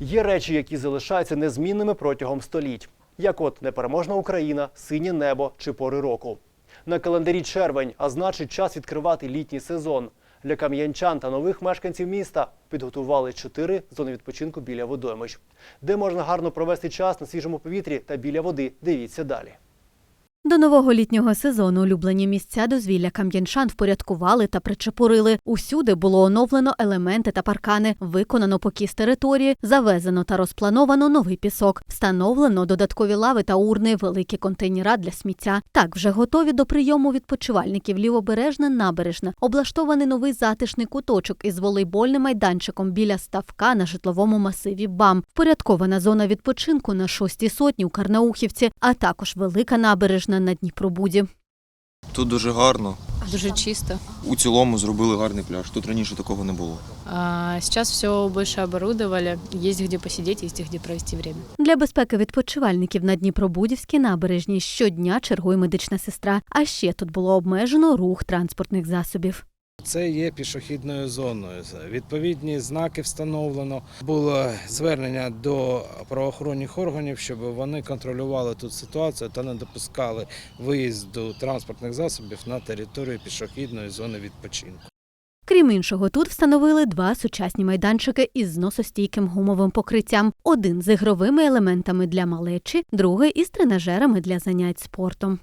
Є речі, які залишаються незмінними протягом століть, як от непереможна Україна, синє небо чи пори року. На календарі червень, а значить час відкривати літній сезон. Для кам'янчан та нових мешканців міста підготували чотири зони відпочинку біля водоймищ, де можна гарно провести час на свіжому повітрі та біля води. Дивіться далі. До нового літнього сезону улюблені місця дозвілля кам'янчан впорядкували та причепурили. Усюди було оновлено елементи та паркани, виконано покіс території, завезено та розплановано новий пісок, встановлено додаткові лави та урни, великі контейнера для сміття. Так вже готові до прийому відпочивальників лівобережна набережна, облаштований новий затишний куточок із волейбольним майданчиком біля ставка на житловому масиві БАМ, впорядкована зона відпочинку на шостій сотні у Карнаухівці, а також велика набережна на Дніпробуді. Тут дуже гарно. Дуже чисто. У цілому зробили гарний пляж. Тут раніше такого не було. А сейчас все більше оборудовали. Є де посидіти, є де провести время. Для безпеки відпочивальників на Дніпробудівській набережні щодня чергує медична сестра. А ще тут було обмежено рух транспортних засобів. Це є пішохідною зоною. Відповідні знаки встановлено. Було звернення до правоохоронних органів, щоб вони контролювали тут ситуацію та не допускали виїзду транспортних засобів на територію пішохідної зони відпочинку. Крім іншого, тут встановили два сучасні майданчики із зносостійким гумовим покриттям: один з ігровими елементами для малечі, другий із тренажерами для занять спортом.